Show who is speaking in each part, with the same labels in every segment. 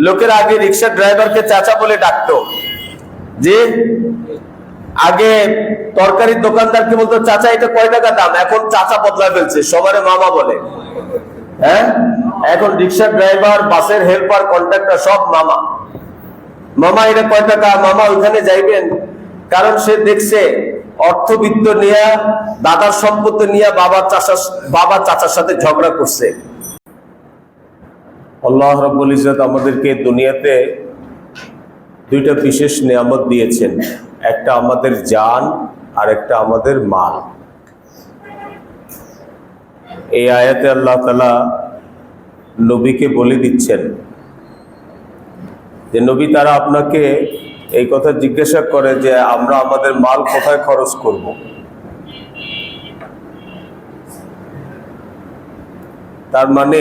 Speaker 1: লোকের আগে রিক্সা ড্রাইভারকে চাচা বলে ডাকতো। যে আগে তরকারির দোকানদারকে বলতো, চাচা, এটা কয় টাকা দাম? এখন চাচা বদলা ফেলছে, সবারে মামা বলে। হ্যাঁ? এখন রিক্সা ড্রাইভার, বাসের হেল্পার কন্ট্রাক্টর সব মামা। মামা, এটা কয় টাকা? মামা, ওইখানে যাইবেন। কারণ সে দেখছে, অর্থবিত্ত নিয়ে, দাদার সম্পত্তি নিয়ে বাবা চাচা বাবা চাচার সাথে ঝগড়া করছে। আল্লাহ রব্বুল ইজত আমাদেরকে দুনিয়াতে দুইটা বিশেষ নিয়ামত দিয়েছেন একটা আমাদের জান আর একটা আমাদের মাল এই আয়াতে আল্লাহ তালা নবীকে বলে দিচ্ছেন যে, নবী, তারা আপনাকে এই কথা জিজ্ঞাসা করে যে, আমরা আমাদের মাল কোথায় খরচ করব। তার মানে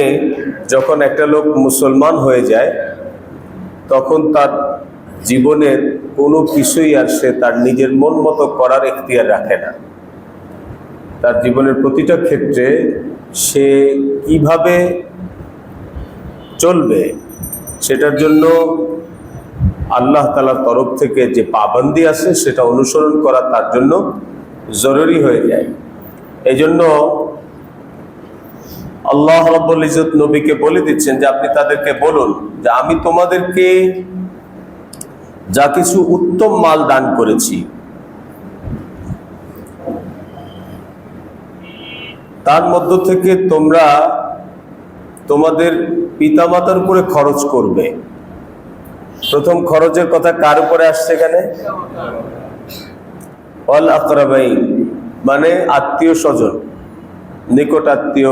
Speaker 1: যখন একটা লোক মুসলমান হয়ে যায়, তখন তার জীবনের কোনো কিছুই আর সে তার নিজের মন মতো করার এখতিয়ার রাখে না। তার জীবনের প্রতিটা ক্ষেত্রে সে কীভাবে চলবে সেটার জন্য আল্লাহ তালার তরফ থেকে যে পাবন্দি আছে সেটা অনুসরণ করা তার জন্য জরুরি হয়ে যায়। এই জন্য আল্লাহ রব্বুল ইজত নবীকে বলে দিচ্ছেন যে আপনি তাদেরকে বলুন যে আমি তোমাদেরকে যা কিছু উত্তম মাল দান করেছি, তার মধ্য থেকে তোমরা তোমাদের পিতামাতার উপরে খরচ করবে। প্রথম খরচের কথা কার উপরে আসছে এখানে? অল মানে আত্মীয় স্বজন, নিকট আত্মীয়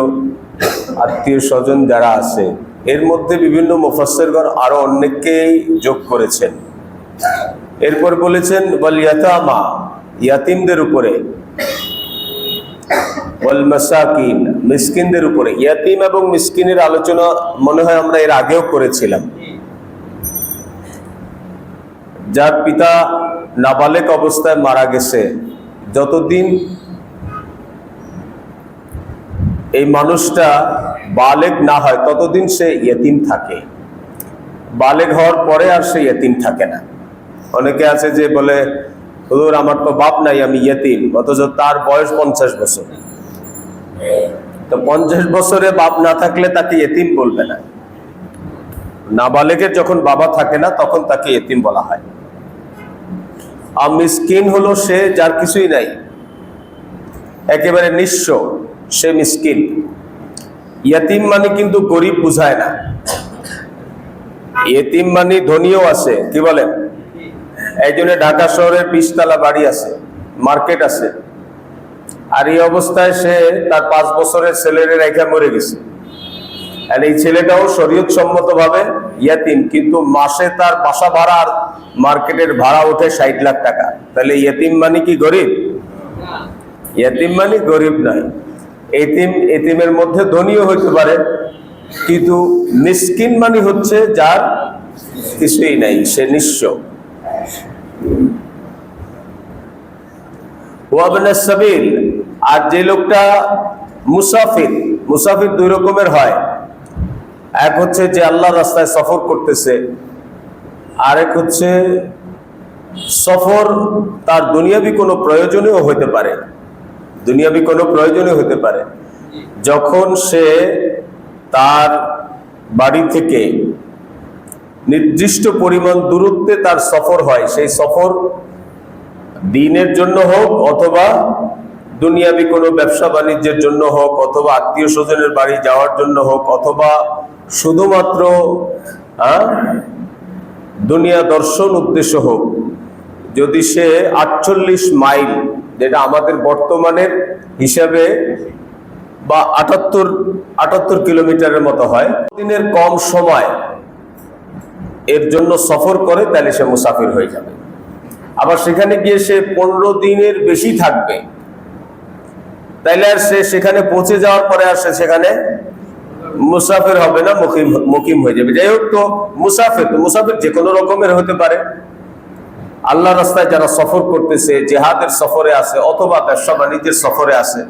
Speaker 1: আত্মীয় স্বজন যারা আছে, এর মধ্যে বিভিন্ন মুফাসসিরগণ আরও অনেককেই যোগ করেছেন। এরপর বলেছেন বল ইয়াতামা ইয়াতিমদের উপরে। ওয়াল মাসাকিন মিসকিনদের উপরে। ইয়াতিম এবং মিসকিনের আলোচনা মনে হয় আমরা এর আগেও করেছিলাম। যার পিতা নাবালেক অবস্থায় মারা গেছে, যতদিন এই মানুষটা বালেক না হয়, ততদিন সে ইয়েতিম থাকে। বালেক হওয়ার পরে আর সে ইয়েতিম থাকে না। অনেকে আছে যে বলে, হুজুর, আমার তো বাপ নাই, আমি ইয়েতিম, অথচ তার বয়স পঞ্চাশ বছর। তো পঞ্চাশ বছরে বাপ না থাকলে তাকে ইয়েতিম বলবে না। নাবালেকের যখন বাবা থাকে না, তখন তাকে ইয়েতিম বলা হয়। আর মিসকিন হলো সে যার কিছুই নাই। একেবারে নিঃস্ব। সে মিসকিন। ইয়াতিম মানে কিন্তু গরিব বুঝায় না। ইয়েতিম মানে ধনীও আছে, কি বলেন? একজনে ঢাকা শহরের বিশতলা বাড়ি আছে, মার্কেট আছে। আর এই অবস্থায় সে তার পাঁচ বছরের ছেলের রেখা মরে গেছে। আর এই ছেলেটাও শরীয়ত সম্মত ভাবে ইয়াতিম, কিন্তু মাসে তার বাসা ভাড়া আর মার্কেটের ভাড়া ওঠে ষাট লাখ টাকা। তাহলে ইয়েতিম মানে কি গরিব? ইয়েতিম মানে গরিব নয়। এতিম, এতিমের মধ্যে ধনীও হইতে পারে, কিন্তু মিসকিন মানে হচ্ছে যার কিছুই নাই, সে নিঃস্ব। সাবিল, আর যে লোকটা মুসাফির মুসাফির দুই রকমের হয়। এক হচ্ছে যে আল্লাহ রাস্তায় সফর করতেছে, আরেক হচ্ছে সফর তার দুনিয়াবি কোনো প্রয়োজনীয় হইতে পারে। দুনিয়াবি কোনো প্রয়োজনীয় হতে পারে। যখন সে তার বাড়ি থেকে নির্দিষ্ট পরিমাণ দূরত্বে তার সফর হয় সেই সফর দিনের জন্য হোক অথবা দুনিয়াবি কোনো ব্যবসা বাণিজ্যের জন্য হোক অথবা আত্মীয় স্বজনের বাড়ি যাওয়ার জন্য হোক অথবা শুধুমাত্র আহ, দুনিয়া দর্শন উদ্দেশ্য হোক যদি সে আটচল্লিশ মাইল যেটা আমাদের বর্তমানের হিসাবে বা আটাত্তর আটাত্তর কিলোমিটারের মতো হয়। দিনের কম সময় এর জন্য সফর করে, তাহলে সে মুসাফির হয়ে যাবে। আবার সেখানে গিয়ে সে পনেরো দিনের বেশি থাকবে। তাইলে আর সে সেখানে পৌঁছে যাওয়ার পরে আর সে সেখানে মুসাফির হবে না, মুকিম মুকিম হয়ে যাবে। যাই হোক তো, মুসাফির মুসাফির যে কোনো রকমের হতে পারে। আল্লাহ রাস্তায় যারা সফর করতেছে, জেহাদের সফরে আছে, অথবা ব্যবসা বাণিজ্যের সফরে আছে,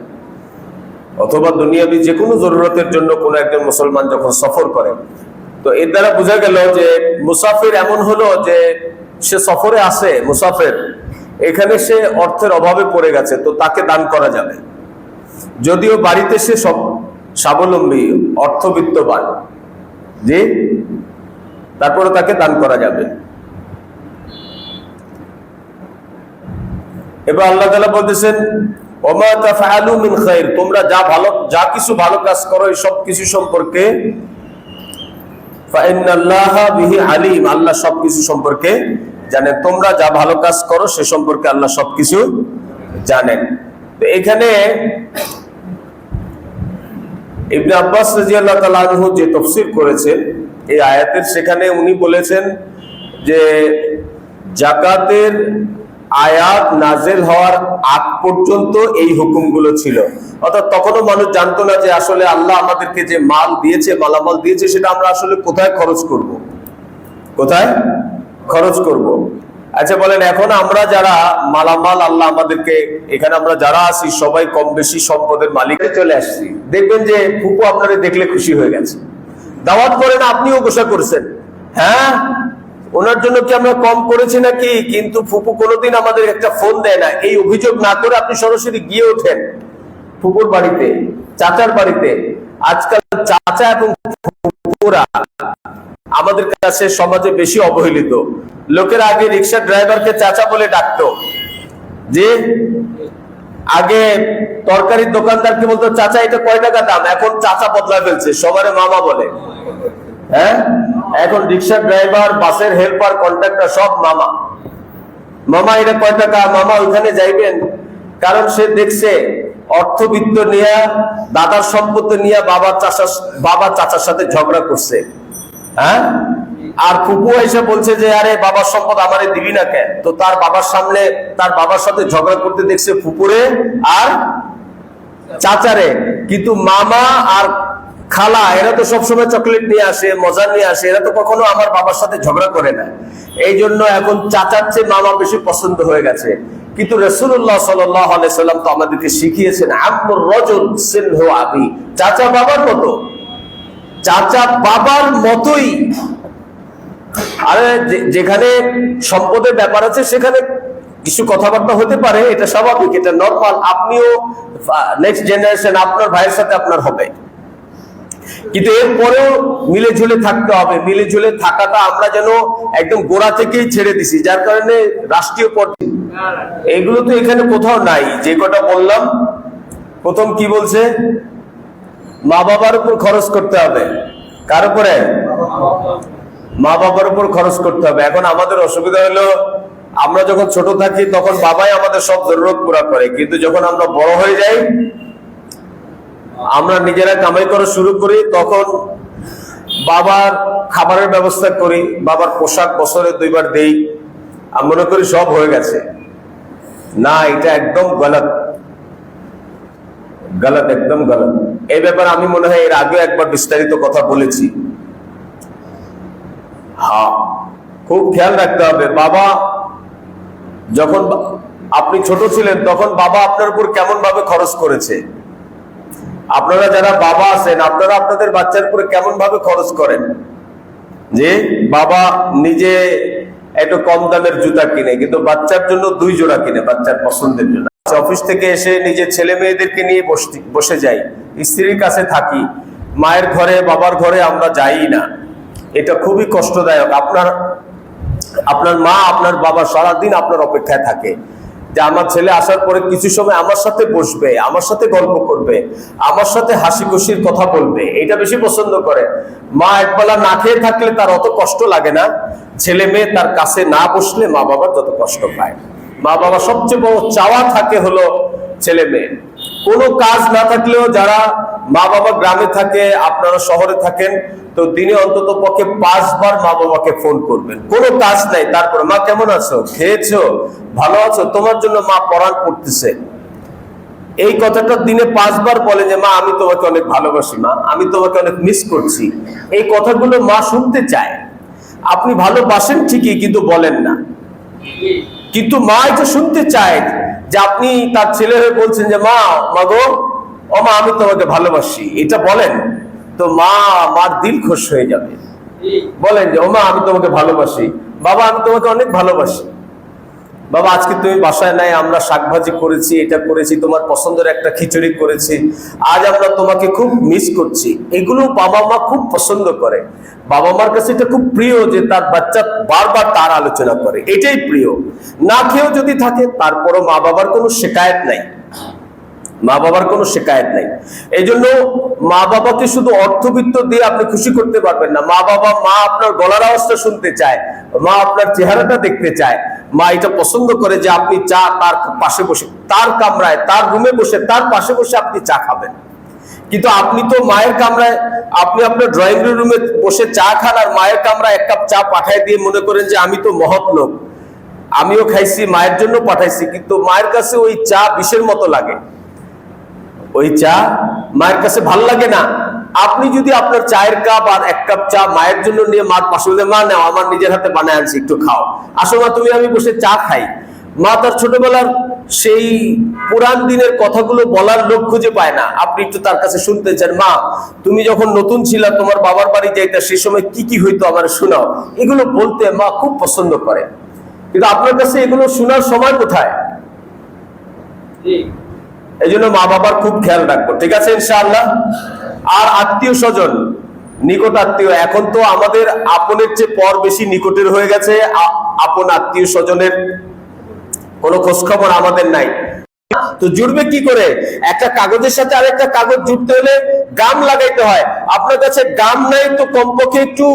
Speaker 1: অথবা দুনিয়াবি যে কোনো জরুরতের জন্য কোনো একজন মুসলমান যখন সফর করে, তো এর দ্বারা বোঝা গেল যে মুসাফির এমন হলো যে সে সফরে আসে মুসাফির, এখানে সে অর্থের অভাবে পড়ে গেছে, তো তাকে দান করা যাবে। যদিও বাড়িতে সে সব স্বাবলম্বী, অর্থবিত্তবান, জি, তারপরে তাকে দান করা যাবে। এবার আল্লাহ তালা বলতেছেন তোমরা যা ভালো, যা কিছু ভালো কাজ করো, এই সব সম্পর্কে আলিম আল্লাহ সবকিছু সম্পর্কে জানেন। তোমরা যা ভালো কাজ করো, সে সম্পর্কে আল্লাহ সবকিছু জানেন। তো এখানে ইবনে আব্বাস রাদিয়াল্লাহু তাআলা যে তাফসীর করেছেন এই আয়াতের সেখানে উনি বলেছেন যে, জাকাতের আয়াত নাজেল হওয়ার আগ পর্যন্ত এই হুকুমগুলো ছিল। অর্থাৎ তখনও মানুষ জানতো না যে আসলে আল্লাহ আমাদেরকে যে মাল দিয়েছে, মালামাল দিয়েছে, সেটা আমরা আসলে কোথায় খরচ করব। কোথায় খরচ করব। আচ্ছা বলেন, এখন আমরা যারা মালামাল আল্লাহ আমাদেরকে, এখানে আমরা যারা আছি, সবাই কম বেশি সম্পদের মালিকে। চলে আসছি। দেখবেন যে ফুপু আপনারা দেখলে খুশি হয়ে গেছে। দাওয়াত করেন, আপনিও গোসা করছেন। হ্যাঁ? ওনার জন্য কি আমরা কম করেছি নাকি? কিন্তু ফুপু কোনোদিন আমাদের একটা ফোন দেয় না। এই অভিযোগ না করে আপনি সরাসরি গিয়ে ওঠেন ফুপুর বাড়িতে, চাচার বাড়িতে। আজকাল চাচা এবং ফুপুরা আমাদের কাছে সমাজে বেশি অবহেলিত। লোকের আগে রিক্সা ড্রাইভারকে চাচা বলে ডাকতো যে, আগে তরকারির দোকানদারকে বলতো, চাচা, এটা কয় টাকা দাম? এখন চাচা বদলা ফেলছে। সবারে মামা বলে। হ্যাঁ? এখন রিক্সা ড্রাইভার, বাসের হেল্পার কন্ট্রাক্টর সব মামা। মামা, এটা কয় টাকা? মামা, ওইখানে যাইবেন। কারণ সে দেখছে, অর্থবিত্ত নিয়ে, দাদার সম্পত্তি নিয়ে বাবার চাচার বাবার চাচার সাথে ঝগড়া করছে। হ্যাঁ? আর ফুপু এসে বলছে যে, আরে, বাবার সম্পদ আমারে দিবি না কেন? তো তার বাবার সামনে, তার বাবার সাথে ঝগড়া করতে দেখছে ফুপুরে আর চাচারে। কিন্তু মামা আর খালা, এরা তো সবসময় চকলেট নিয়ে আসে, মজা নিয়ে আসে, এরা তো কখনো আমার বাবার সাথে ঝগড়া করে না। এই জন্য এখন চাচার চেয়ে মামা বেশি পছন্দ হয়ে গেছে। কিন্তু রসুল্লাহ সাল্লাম তো আমাদেরকে শিখিয়েছেন আমর রজল সিনহ আবি। চাচা বাবার মতো। চাচা বাবার মতোই। আরে যেখানে সম্পদের ব্যাপার আছে, সেখানে কিছু কথাবার্তা হতে পারে, এটা স্বাভাবিক, এটা নর্মাল আপনিও নেক্সট জেনারেশন আপনার ভাইয়ের সাথে আপনার হবে। কিন্তু এরপরেও মিলে ঝুলে থাকতে হবে। মিলে ঝুলে থাকাটা আমরা যেন একদম গোড়া থেকেই ছেড়ে দিছি, যার কারণে রাষ্ট্রীয় পর্যায়ে এগুলো তো এখানে কোথাও নাই, যে কটা বললাম, প্রথম কি বলছে? মা বাবার উপর খরচ করতে হবে। কার উপরে? মা বাবার উপর খরচ করতে হবে। এখন আমাদের অসুবিধা হলো, আমরা যখন ছোট থাকি, তখন বাবাই আমাদের সব জরুরত পুরা করে। কিন্তু যখন আমরা বড় হয়ে যাই আমরা নিজেরা কামাই করা শুরু করি, তখন বাবার খাবারের ব্যবস্থা করি, বাবার পোশাক বছরে দুইবার দেই। আমি মনে করি সব হয়ে গেছে। না, এটা একদম গলত। গলত, একদম গলত। এই ব্যাপারে আমি মনে হয় এর আগে একবার বিস্তারিত কথা বলেছি। হ্যাঁ খুব খেয়াল রাখতে হবে। বাবা, যখন আপনি ছোট ছিলেন, তখন বাবা আপনার উপর কেমন ভাবে খরচ করেছে? আপনারা যারা বাবা আছেন, আপনারা আপনাদের বাচ্চার উপরে কেমন ভাবে খরচ করেন? যে বাবা নিজে একটু কম দামের জুতা কিনে, কিন্তু বাচ্চার জন্য দুই জোড়া কিনে, বাচ্চার পছন্দের জন্য অফিস থেকে এসে নিজের ছেলে মেয়েদেরকে নিয়ে বসে যাই, স্ত্রীর কাছে থাকি, মায়ের ঘরে, বাবার ঘরে আমরা যাই না। এটা খুবই কষ্টদায়ক। আপনার আপনার মা, আপনার বাবা সারাদিন আপনার অপেক্ষায় থাকে। যে আমার ছেলে আসার পরে কিছু সময় আমার সাথে বসবে, আমার সাথে গল্প করবে, আমার সাথে হাসি খুশির কথা বলবে, এটা বেশি পছন্দ করে। মা একবেলা না খেয়ে থাকলে তার অত কষ্ট লাগে না। ছেলে মেয়ে তার কাছে না বসলে মা বাবার তত কষ্ট পায়। মা বাবা সবচেয়ে বড় চাওয়া থাকে হলো ছেলে মেয়ে। কোনো কাজ না থাকলেও যারা মা বাবা গ্রামে থাকে, আপনারা শহরে থাকেন, তো দিনে অন্তত পক্ষে পাঁচবার মা বাবাকে ফোন করবেন। কোনো কাজ নাই। তারপরে, মা, কেমন আছো? খেয়েছো? ভালো আছো? তোমার জন্য মা পড়ান পড়তেছে। এই কথাটা দিনে পাঁচবার বলে যে, মা, আমি তোমাকে অনেক ভালোবাসি, মা, আমি তোমাকে অনেক মিস করছি। এই কথাগুলো মা শুনতে চায়। আপনি ভালোবাসেন ঠিকই, কিন্তু বলেন না। কিন্তু মা এটা শুনতে চায়। যে আপনি তার ছেলে হয়ে বলছেন যে, মা মাগো ও মা, আমি তোমাকে ভালোবাসি। এটা বলেন, তো মা, মার দিল খুশ হয়ে যাবে। বলেন যে, ও মা, আমি তোমাকে ভালোবাসি। বাবা, আমি তোমাকে অনেক ভালোবাসি। বাবা, আজকে তুমি বাসায় নাই, আমরা শাকভাজি করেছি, এটা করেছি, তোমার পছন্দের একটা খিচুড়ি করেছি। আজ আমরা তোমাকে খুব মিস করছি। এগুলো বাবা মা খুব পছন্দ করে। বাবা মার কাছে এটা খুব প্রিয় যে তার বাচ্চা বারবার তার আলোচনা করে। এটাই প্রিয়। না খেয়েও যদি থাকে, তারপরও মা বাবার কোনো শেকায়ত নাই। মা বাবার কোনো শেকায়ত নাই। এই জন্য মা বাবাকে শুধু অর্থবিত্ত দিয়ে আপনি খুশি করতে পারবেন না। মা বাবা, মা আপনার গলার আওয়াজটা শুনতে চায়, মা আপনার চেহারাটা দেখতে চায়। মা এটা পছন্দ করে যে আপনি চা তার পাশে বসে, তার কামরায়, তার রুমে বসে, তার পাশে বসে আপনি চা খাবেন। কিন্তু আপনি তো মায়ের কামরায়, আপনি আপনার ড্রয়িং রুমে বসে চা খান আর মায়ের কামরায় এক কাপ চা পাঠায় দিয়ে মনে করেন যে আমি তো মহৎ লোক। আমিও খাইছি, মায়ের জন্য পাঠাইছি, কিন্তু মায়ের কাছে ওই চা বিষের মতো লাগে। ওই চা মায়ের কাছে ভালো লাগে না। আপনি যদি আপনার চায়ের কাপ আর এক কাপ চা মায়ের জন্য নিয়ে মার পাশে মা নাও আমার নিজের হাতে বানায় আনছি একটু খাও। আসো মা তুমি আমি বসে চা খাই। মা তার ছোটবেলার সেই পুরান দিনের কথাগুলো বলার লোক খুঁজে পায় না। আপনি একটু তার কাছে শুনতে চান মা তুমি যখন নতুন ছিলা তোমার বাবার বাড়ি যাইতা সেই সময় কি কি হইতো আমার শোনাও। এগুলো বলতে মা খুব পছন্দ করে। কিন্তু আপনার কাছে এগুলো শোনার সময় কোথায়? এই জন্য মা বাবার খুব খেয়াল রাখব। ঠিক আছে ইনশাআল্লাহ? আর আত্মীয় স্বজন, নিকট আত্মীয়, এখন তো আমাদের আপনের চেয়ে পর বেশি নিকটের হয়ে গেছে আপন আত্মীয় স্বজনের কোনো খোঁজ খবর আমাদের নাই। তো জুড়বে কি করে? একটা কাগজের সাথে আরেকটা কাগজ জুড়তে হলে গাম লাগাইতে হয়। আপনার কাছে গাম নাই তো কমপক্ষে একটু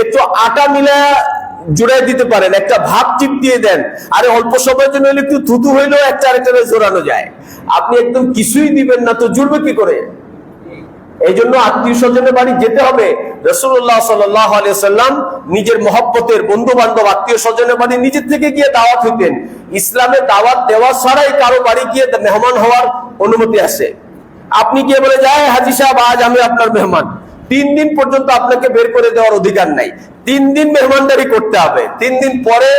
Speaker 1: একটু আটা মিলা জোড়াই দিতে পারেন, একটা ভাব চিপ দিয়ে দেন। আরে অল্প সময়ের জন্য একটু থুতু হইলেও একটা আরেকটা জোড়ানো যায়। আপনি একদম কিছুই দিবেন না, তো জুড়বে কি করে? এই জন্য আত্মীয় স্বজনের বাড়ি যেতে হবে। রসুল্লাহ সাল্লাম নিজের মহব্বতের বন্ধু বান্ধব আত্মীয় স্বজনের বাড়ি নিজের থেকে গিয়ে দাওয়াত হইতেন। ইসলামে দাওয়াত দেওয়া ছাড়াই কারও বাড়ি গিয়ে মেহমান হওয়ার অনুমতি আসে আপনি গিয়ে বলে যায় হাজি সাহেব, আজ আমি আপনার মেহমান। তিন দিন পর্যন্ত আপনাকে বের করে দেওয়ার অধিকার নাই। তিন দিন মেহমানদারি করতে হবে। তিন দিন পরে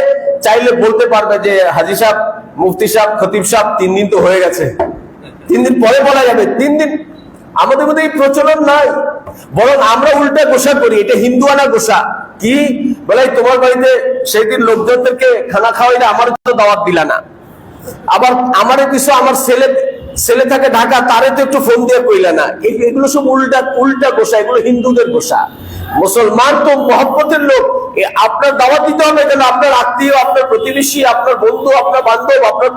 Speaker 1: চাইলে বলতে পারবে যে, হাজি সাহেব, মুফতি সাহেব, খতিব সাহেব, তিন দিন তো হয়ে গেছে। তিন দিন পরে বলা যাবে। তিন দিন আমাদের মধ্যে এই প্রচলন নাই। বরং আমরা উল্টা গোসা করি, এটা হিন্দুয়ানা গোসা। কি? বলে তোমার বাড়িতে সেই দিন লোকজনদেরকে খানা খাওয়াইলে আমার তো দাওয়াত দিলা না। আবার আমারে কিছু, আমার ছেলে ছেলে থাকে ঢাকা, তারে তো একটু ফোন দিয়ে কইলা না। এগুলো সব উল্টা উল্টা গোসা, এগুলো হিন্দুদের গোসা। মুসলমান তো মহব্বতের লোক। আপনার দাওয়াত দিতে হবে কেন আপনার আত্মীয়, আপনার প্রতিবেশী, আপনার বন্ধু, আপনার বান্ধব, আপনার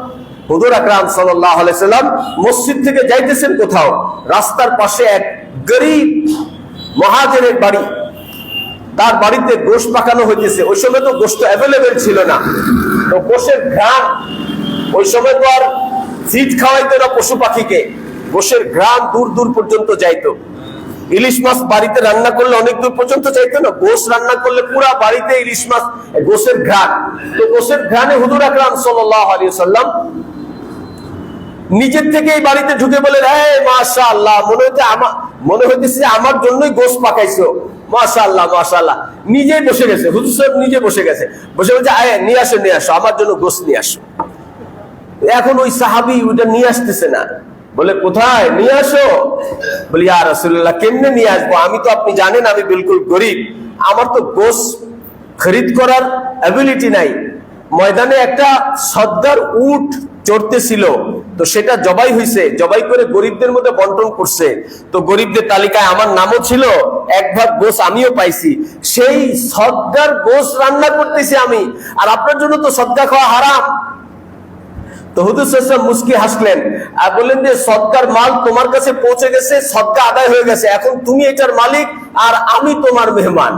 Speaker 1: হুজুর আকরাম আলাইহি সাল্লাম মসজিদ থেকে যাইতেছেন কোথাও, রাস্তার পাশে এক গরিব মহাজনের বাড়ি, তার বাড়িতে গোশ পাকানো হইতেছে। ওই সময় তো গোশত অ্যাভেলেবেল ছিল না। তো গোশের ঘ্রাণ, ওই সময় তো আর ফিট খাওয়াইতো না পশু পাখিকে। গোশের ঘ্রাণ দূর দূর পর্যন্ত যাইতো। ইলিশ মাছ বাড়িতে রান্না করলে অনেক দূর পর্যন্ত যাইতো না। গোশ রান্না করলে পুরা বাড়িতে ইলিশ মাছ, গোশের ঘ্রাণ। তো গোশের ঘ্রাণে হুজুর আকরাম সাল্লাম নিজের থেকে এই বাড়িতে ঢুকে বলে হ্যাঁ মাশা আল্লাহ মনে হচ্ছে আমার মনে হইতেছে আমার জন্যই গোশ পাকাইছো। মাশা আল্লাহ মাশা আল্লাহ নিজেই বসে গেছে। হুজুর সাহেব নিজে বসে গেছে। বসে বলছে, আয়, নিয়ে আসো নিয়ে আসো। আমার জন্য গোশ নিয়ে আসো। এখন ওই সাহাবি ওইটা নিয়ে আসতেছে না। বলে, কোথায়? নিয়ে আসো। বলি আর রাসূলুল্লাহ, কেমনে নিয়ে আসব? আমি তো আপনি জানেন, আমি বিলকুল গরিব। আমার তো গোশ খরিদ করার অ্যাবিলিটি নাই। ময়দানে একটা সর্দার উট চড়তেছিল। তো সেটা জবাই হইছে, জবাই করে গরিবদের মধ্যে বন্টন করছে। তো গরিবদের তালিকায় আমার নামও ছিল, এক ভাগ গোস আমিও পাইছি। সেই সদ্গার গোস রান্না করতেছি আমি, আর আপনার জন্য তো সদ্গা খাওয়া হারাম। তো হুদুর সাহেব মুস্কি হাসলেন, আর বললেন যে সদকার মাল তোমার কাছে পৌঁছে গেছে সদকা আদায় হয়ে গেছে, এখন তুমি এটার মালিক, আর আমি তোমার মেহমান।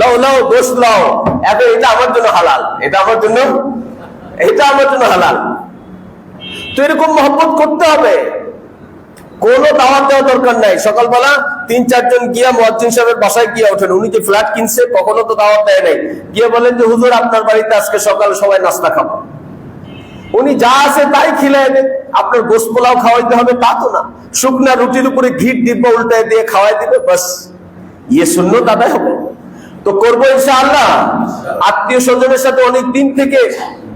Speaker 1: লও লও দোষ লও এখন এটা আমার জন্য হালাল, এটা আমার জন্য, এটা আমার জন্য হালাল। তো এরকম মহব্বত করতে হবে। কোনো দাওয়াত দেওয়া দরকার নাই। সকালবেলা তিন, চারজন গিয়া মহাজিন সাহেবের বাসায় গিয়ে ওঠেন। উনি যে ফ্ল্যাট কিনছে, কখনো তো দাওয়াত দেয় নাই। গিয়ে বলেন যে, হুজুর, আপনার বাড়িতে আজকে সকালে সবাই নাস্তা খাব। উনি যা আছে তাই খিলাই দেন। আপনার গোস পোলাও খাওয়াইতে হবে, তা তো না। শুকনা রুটির উপরে ঘিট ডিব্বা উল্টায় দিয়ে খাওয়াই দিবে, বাস। ইয়ে শূন্য দাদাই হবে। তো করব ইনশাআল্লাহ। আত্মীয় স্বজনের সাথে অনেক দিন থেকে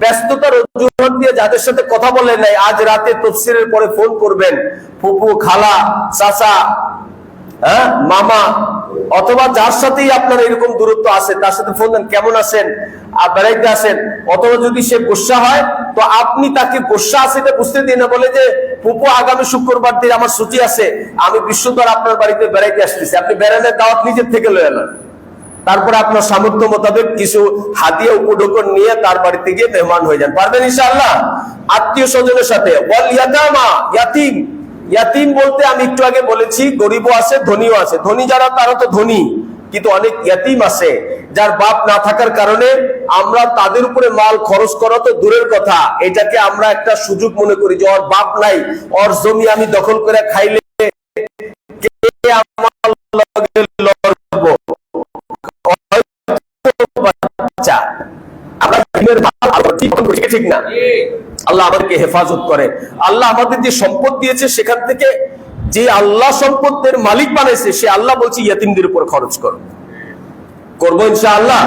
Speaker 1: ব্যস্ততার অজুহাত দিয়ে যাদের সাথে কথা বলে নাই, আজ রাতে তফসিলের পরে ফোন করবেন। ফুপু, খালা, চাচা হ্যাঁ মামা, অথবা যার সাথেই আপনার এরকম দূরত্ব আছে, তার সাথে ফোন দেন, কেমন আছেন? আর বেড়াইতে আসেন অথবা যদি সে গোসা হয়, তো আপনি তাকে গোসা আছে এটা বুঝতে দিন বলে যে পুপু আগামী শুক্রবার দিন আমার ছুটি আছে, আমি বিশ্বধর আপনার বাড়িতে বেড়াইতে আসতেছি। আপনি বেড়ানোর দাওয়াত নিজের থেকে লয়ে নেন। তারপরে আপনার সামর্থ্য মোতাবেক কিছু হাতিয়ে উপঢৌকন নিয়ে তার বাড়িতে গিয়ে মেহমান হয়ে যান। পারবেন ইনশাআল্লাহ? আত্মীয় স্বজনের সাথে। ইয়াতিম বলতে আমি একটু আগে বলেছি, গরিবও আছে, ধনীও আছে। ধনী যারা, তারা তো ধনী। কিন্তু অনেক ইয়াতিম আছে, যার বাপ না থাকার কারণে আমরা তাদের উপরে মাল খরচ করা তো দূরের কথা। এটাকে আমরা একটা সুযোগ মনে করি যে ওর বাপ নাই, ওর জমি আমি দখল করে খাইলে আল্লাহ আমাদেরকে হেফাজত করে। আল্লাহ আমাদের যে সম্পদ দিয়েছে, সেখান থেকে যে আল্লাহ সম্পদের মালিক বানাইছে, সে আল্লাহ বলছে, ইয়াতিমদের উপর খরচ করো। করব ইনশাআল্লাহ?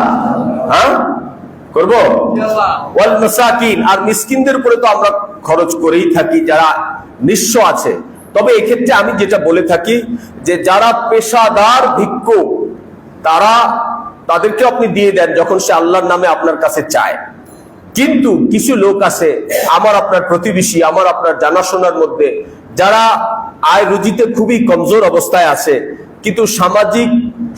Speaker 1: হ্যাঁ? করব? ওয়াল আর মিসকিনদের উপরে তো আমরা খরচ করেই থাকি, যারা নিঃস্ব আছে। তবে এক্ষেত্রে আমি যেটা বলে থাকি, যে যারা পেশাদার ভিক্ষুক তারা তাদেরকে আপনি দিয়ে দেন যখন সে আল্লাহর নামে আপনার কাছে চায়। কিন্তু কিছু লোক আছে, আমার আপনার প্রতিবেশী, আমার আপনার জানাশোনার মধ্যে, যারা আয় রুজিতে খুবই কমজোর অবস্থায় আছে, কিন্তু সামাজিক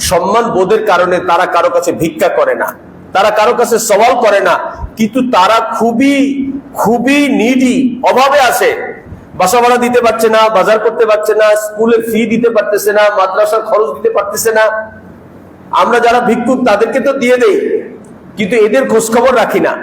Speaker 1: সম্মান বোধের কারণে তারা কারও কাছে ভিক্ষা করে না, তারা কারও কাছে সওয়াল করে না, কিন্তু তারা খুবই খুবই নিডি অভাবে আছে। বাসা ভাড়া দিতে পারছে না, বাজার করতে পারছে না, স্কুলের ফি দিতে পারতেছে না, মাদ্রাসার খরচ দিতে পারতেছে না। আমরা যারা ভিক্ষুক, তাদেরকে তো দিয়ে দেই, কিন্তু এদের খোঁজ খবর রাখি না।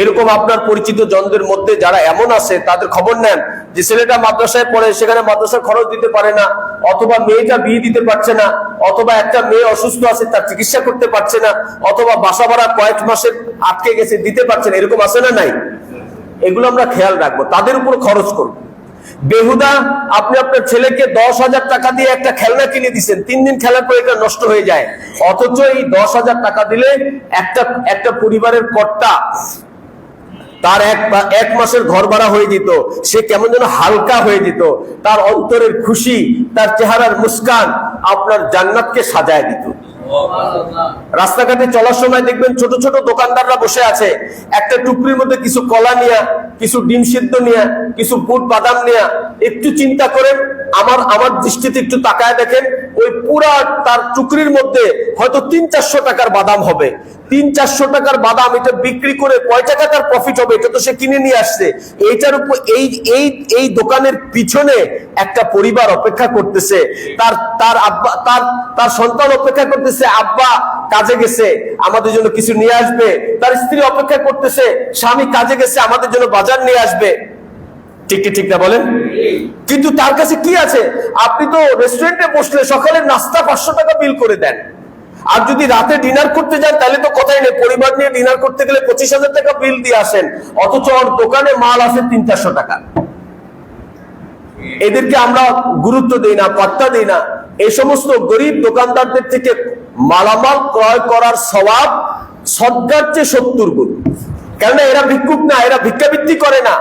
Speaker 1: এরকম আপনার পরিচিত জনদের মধ্যে যারা এমন আছে, তাদের খবর নেন যে ছেলেটা মাদ্রাসায় পড়ে, সেখানে মাদ্রাসার খরচ দিতে পারে না, অথবা মেয়েটা বিয়ে দিতে পারছে না, অথবা একটা মেয়ে অসুস্থ আছে, তার চিকিৎসা করতে পারছে না, অথবা বাসা ভাড়া কয়েক মাসে আটকে গেছে, দিতে পারছে না, এরকম আছে না নাই? এগুলো আমরা খেয়াল রাখব, তাদের উপর খরচ করব বেহুদা, আপনি আপনার ছেলেকে দশ হাজার টাকা দিয়ে একটা খেলনা কিনে দিচ্ছেন তিন দিন খেলার পর এটা নষ্ট হয়ে যায়। অথচ এই দশ হাজার টাকা দিলে একটা একটা পরিবারের কর্তা তার এক এক মাসের ঘর ভাড়া হয়ে যেত সে কেমন যেন হালকা হয়ে যেত তার অন্তরের খুশি, তার চেহারার মুস্কান আপনার জান্নাতকে সাজায় দিত। রাস্তাঘাটে চলার সময় দেখবেন ছোট ছোট দোকানদাররা বসে আছে। একটা টুকরির মধ্যে কিছু কলা নিয়া, কিছু ডিম সিদ্ধ নিয়া, কিছু বুট বাদাম নিয়া, একটু চিন্তা করেন, আমার আমার দৃষ্টিতে একটু তাকায় দেখেন ওই পুরা তার টুকরির মধ্যে হয়তো তিন চারশো টাকার বাদাম হবে। তিন চারশো টাকার বাদাম এটা বিক্রি করে কয় টাকা তার প্রফিট হবে এটা তো সে কিনে নিয়ে আসছে। এইটার উপর এই এই এই দোকানের পিছনে একটা পরিবার অপেক্ষা করতেছে। তার তার আব্বা, তার তার সন্তান অপেক্ষা করতেছে, আব্বা, কাজে গেছে, আমাদের জন্য কিছু নিয়ে আসবে। তার স্ত্রী অপেক্ষা করতেছে, স্বামী কাজে গেছে, আমাদের জন্য বাজার নিয়ে আসবে। ঠিক ঠিক না বলেন কিন্তু তার কাছে কি আছে? আপনি তো রেস্টুরেন্টে বসলে সকালের নাস্তা পাঁচশো টাকা বিল করে দেন। আর যদি রাতে ডিনার করতে যান, তাহলে তো কথাই নেই। পরিবার নিয়ে ডিনার করতে গেলে পঁচিশ হাজার টাকা বিল দিয়ে আসেন। অথচ ওর দোকানে মাল আছে তিন চারশো টাকা। এদেরকে আমরা গুরুত্ব দিই না, পাত্তা দিই না। এই সমস্ত গরিব দোকানদারদের থেকে মালামাল ক্রয় করার স্বভাব সদ্গার চেয়ে সত্তর গুণ। কেননা এরা ভিক্ষুক না, এরা ভিক্ষাবৃত্তি করে না।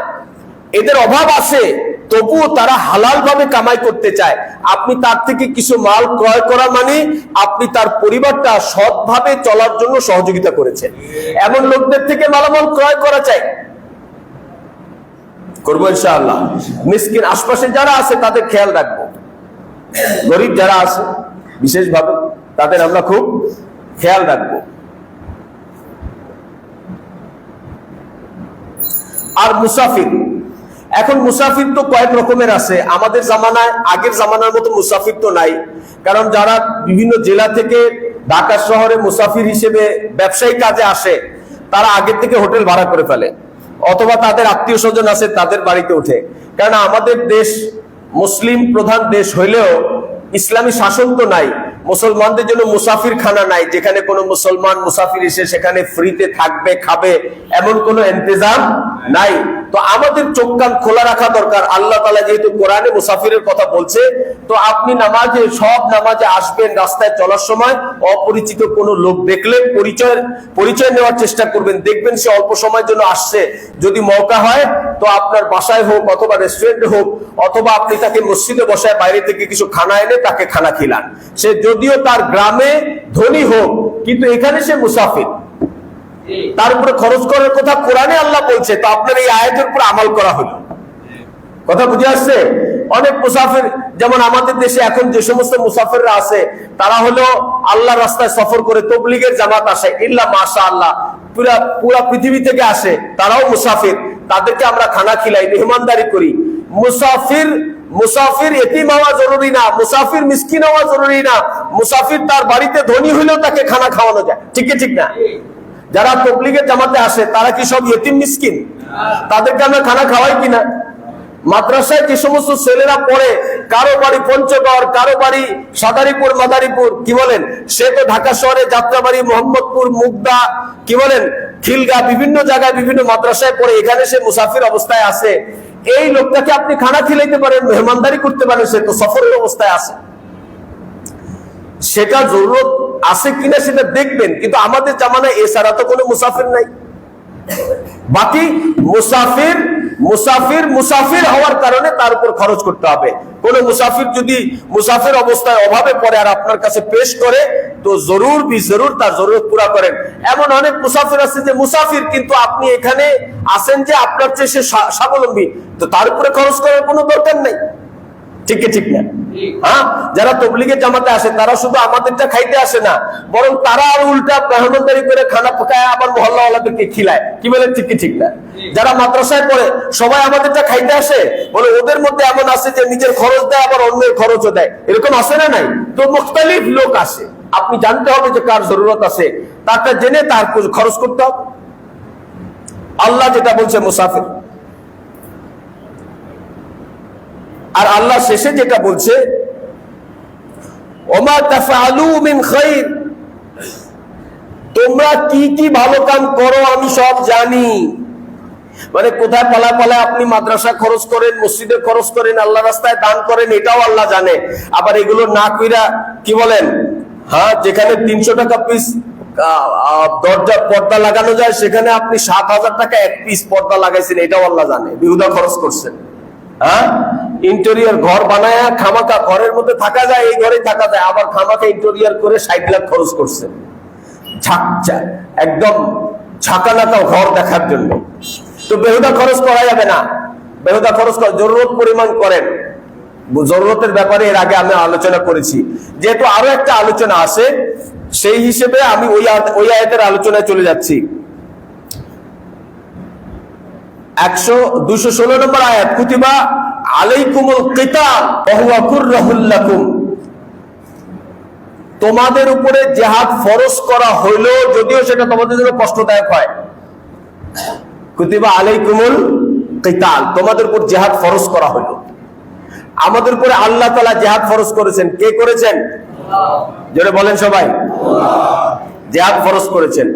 Speaker 1: এদের অভাব আছে, তবুও তারা হালাল ভাবে কামাই করতে চায়। আপনি তার থেকে কিছু মাল ক্রয় করা মানে আপনি তার পরিবারটা সৎভাবে চলার জন্য সহযোগিতা করেছেন। এমন লোকদের থেকে মালামাল ক্রয় করা চাই। করব ইনশাআল্লাহ। মিসকিন আশপাশে যারা আছে, তাদের খেয়াল রাখব। গরিব যারা আছে, বিশেষভাবে, তাদের আমরা খুব খেয়াল রাখব। আর মুসাফির এখন মুসাফির তো কয়েক রকমের আছে। আমাদের জামানায়, আগের জামানার মতো মুসাফির তো নাই। কারণ যারা বিভিন্ন জেলা থেকে ঢাকা শহরে মুসাফির হিসেবে ব্যবসায়িক কাজে আসে, তারা আগের থেকে হোটেল ভাড়া করে ফেলে। অথবা তাদের আত্মীয় স্বজন আছে, তাদের বাড়িতে উঠে কারণ আমাদের দেশ মুসলিম প্রধান দেশ হইলেও ইসলামী শাসন তো নাই। মুসলমানদের জন্য মুসাফির খানা নাই। যেখানে কোনো মুসলমান মুসাফির এসে সেখানে ফ্রিতে থাকবে, খাবে, এমন কোনো ইন্তজাম নাই। তো আমাদের চোখ কান খোলা রাখা দরকার। আল্লাহ তালা যেহেতু কোরআনে মুসাফিরের কথা বলছে, তো আপনি নামাজে, সব নামাজে আসবেন রাস্তায় চলার সময়। অপরিচিত কোনো লোক দেখলে পরিচয় পরিচয় নেওয়ার চেষ্টা করবেন। দেখবেন সে অল্প সময়ের জন্য আসছে। যদি মৌকা হয় তো আপনার বাসায় হোক অথবা রেস্টুরেন্টে হোক, অথবা আপনি তাকে মসজিদে বসায় বাইরে থেকে কিছু খানা এনে তাকে খানা খিলান। সে যদিও তার গ্রামে ধনী হোক, কিন্তু এখানে সে মুসাফির। তার উপরে খরচ করার কথা কোরআনে আল্লাহ বলছে, তো আপনার এই আয়াতের উপর আমল করা হলো। কথা বুঝে আসছে? অনেক মুসাফির, যেমন আমাদের দেশে এখন যে সমস্ত মুসাফিররা আছে, তারা হলো আল্লাহ রাস্তায় সফর করে তবলিগের জামাত আসে। ইল্লা মাশা আল্লাহ পুরা পুরা পৃথিবী থেকে আসে, তারাও মুসাফির। তাদেরকে আমরা খানা খিলাই, মেহমানদারি করি। মুসাফির মুসাফির এতিম হওয়া জরুরি না, মুসাফির মিসকিন হওয়া জরুরি না, মুসাফির তার বাড়িতে ধনী হইলেও তাকে খানা খাওয়ানো যায়। ঠিক ঠিক না? যারা তবলিগের জামাতে আসে, তারা কি সব ইয়েতিম মিসকিন? তাদেরকে আমরা খানা খাওয়াই কিনা? মাদ্রাসায় যে সমস্ত ছেলেরা পড়ে, কারও বাড়ি পঞ্চগড়, কারও বাড়ি সাদারিপুর, মাদারীপুর, কি বলেন? সে তো ঢাকা শহরে যাত্রাবাড়ি, মোহাম্মদপুর, মুগদা, কি বলেন? খিলগা বিভিন্ন জায়গায় বিভিন্ন মাদ্রাসায় পড়ে এখানে সে মুসাফির অবস্থায় আছে। এই লোকটাকে আপনি খানা খিলাইতে পারেন, মেহমানদারি করতে পারেন, সে তো সফরের অবস্থায় আছে। সেটা জরুরত আছে কিনা সেটা দেখবেন, কিন্তু আমাদের জামানায় এছাড়া তো কোনো মুসাফির নাই। বাকি মুসাফির মুসাফির মুসাফির হওয়ার কারণে তার উপর খরচ করতে হবে। কোন মুসাফির যদি মুসাফির অবস্থায় অভাবে পড়ে আর আপনার কাছে পেশ করে, তো জরুর বি জরুর তার জরুরত পুরা করেন। এমন অনেক মুসাফির আছে যে মুসাফির কিন্তু আপনি এখানে আসেন যে আপনার চেয়ে সে স্বাবলম্বী। তো তার উপরে খরচ করার কোনো দরকার নেই। ঠিক ঠিক না। হ্যাঁ? যারা তবলিগের জামাতে আসে, তারা শুধু আমাদেরটা খাইতে আসে না, বরং তারা আর উল্টা মেহমানদারি করে খানা পকায় আবার মহল্লাওয়ালাদেরকে খিলায়। কি বলেন ঠিক ঠিক না? যারা মাদ্রাসায় পড়ে, সবাই আমাদেরটা খাইতে আসে? বলে ওদের মধ্যে এমন আছে যে নিজের খরচ দেয়, আবার অন্যের খরচও দেয়। এরকম আসে না নাই? তো মুখতালিফ লোক আসে। আপনি জানতে হবে যে কার জরুরত আছে। তারটা জেনে তার খরচ করতে হবে। আল্লাহ যেটা বলছে মুসাফির। আর আল্লাহ শেষে যেটা বলছে তোমরা কি কি ভালো কাম করো আমি সব জানি। মানে কোথায় পালা পালা আপনি মাদ্রাসা খরচ করেন, মসজিদে খরচ করেন আল্লাহ রাস্তায় দান করেন, এটাও আল্লাহ জানে। আবার এগুলো না কইরা কি বলেন? হ্যাঁ যেখানে তিনশো টাকা পিস দরজা পর্দা লাগানো যায়, সেখানে আপনি সাত হাজার টাকা এক পিস পর্দা লাগাইছেন, এটাও আল্লাহ জানে, বিহুদা খরচ করছেন। হ্যাঁ? ইন্টেরিয়র ঘর বানায় খামাকা ঘরের মধ্যে থাকা যায়, এই ঘরে থাকা যায়। আবার খামাকা ইন্টেরিয়ার করে ষাট লাখ খরচ করছে। একদম ঝাঁকানাকা ঘর দেখার জন্য। তো বেহুদা খরচ করা যাবে না। বেহুদা খরচ করা, জরুরত পরিমাণ করেন। জরুরতের ব্যাপারে এর আগে আমি আলোচনা করেছি। যেহেতু আরও একটা আলোচনা আছে, সেই হিসেবে আমি ওই ওই আয়াতের আলোচনায় চলে যাচ্ছি। একশো দুশো ষোলো নম্বর আয়াত, কুতিবা আলাইকুমুল কিতাল ওহুয়া কুররাহুল্লাকুম তোমাদের উপরে জেহাদ ফরজ করা হইল যদিও সেটা তোমাদের জন্য কষ্টদায়ক হয়। কুতিবা আলাইকুমুল কিতাল তোমাদের উপর জেহাদ ফরজ করা হইল। আমাদের উপরে আল্লাহ তালা জেহাদ ফরজ করেছেন। কে করেছেন? জোরে বলেন সবাই। জেহাদ ফরজ করেছেন।